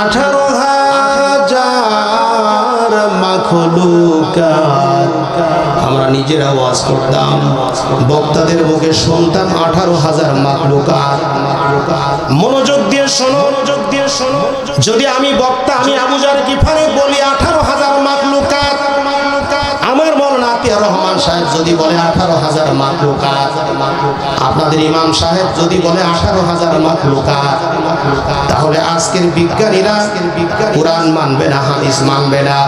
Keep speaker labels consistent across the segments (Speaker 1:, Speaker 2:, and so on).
Speaker 1: আঠারো হাজার মাখলুকার আমরা নিজেরা ওয়াজ করতাম। বক্তাদের মুখে শুনতাম আঠারো হাজার মাখলুকার মনোযোগ দিয়ে শোনো, মনোযোগ দিয়ে শোনো। যদি আমি বক্তা, আমি আতিয়া রহমান সাহেব যদি বলে আঠারো হাজার আপনাদের ইমাম সাহেব যদি বলে আঠারো হাজার তাহলে আজকের বিজ্ঞানীরা কোরআন মানবে না হাদিস মানবে না।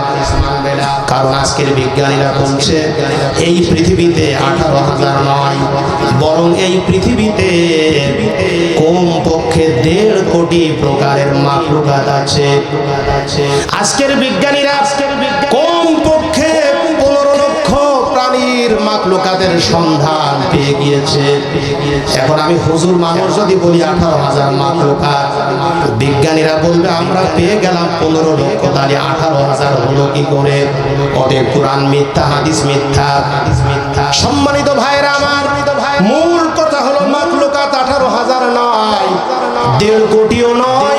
Speaker 1: কারণ আজকের বিজ্ঞানীরা বলছে এই পৃথিবীতে আঠারো হাজার নয় বরং এই পৃথিবীতে কম পক্ষে দেড় কোটি প্রকারের মাখলুকাত আছে। আজকের বিজ্ঞানীরা আজকের কম মাকলুকাতের সন্ধান পেয়ে গিয়েছে। এখন আমি হুজুর মানুষ যদি বলি, আঠারো হাজার মাকলুকাত বিজ্ঞানীরা বলবে, আমরা পেয়ে গেলাম পনেরো লক্ষ, তাহলে আঠারো হাজার হলো কি করে? অতএব কোরআন মিথ্যা, হাদিস মিথ্যা। মিথ্যা সম্মানিত ভাইরা আমার, মূল কথা হলো মাকলুকাত আঠারো হাজার নয়। দেড় কোটিও নয়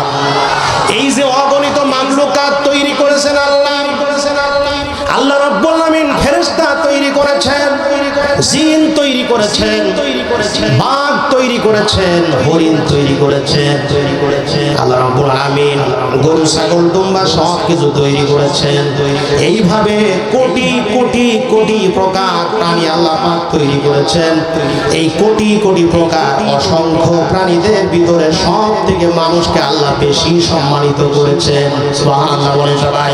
Speaker 1: জিন তৈরি করেছেন তৈরি করেছেন বাঘ তৈরি করেছেন হরিণ তৈরি করেছেন আল্লাহ রাব্বুল আলামিন গরু ছাগল দুম্বা সব কিছু তৈরি করেছেন। এইভাবে কোটি কোটি কোটি প্রকার প্রাণী আল্লাহ পাক তৈরি করেছেন। এই কোটি কোটি প্রকার অসংখ্য প্রাণীদের ভিতরে সব থেকে মানুষকে আল্লাহ বেশি সম্মানিত করেছেন। সুবহানাল্লাহ বলে সবাই।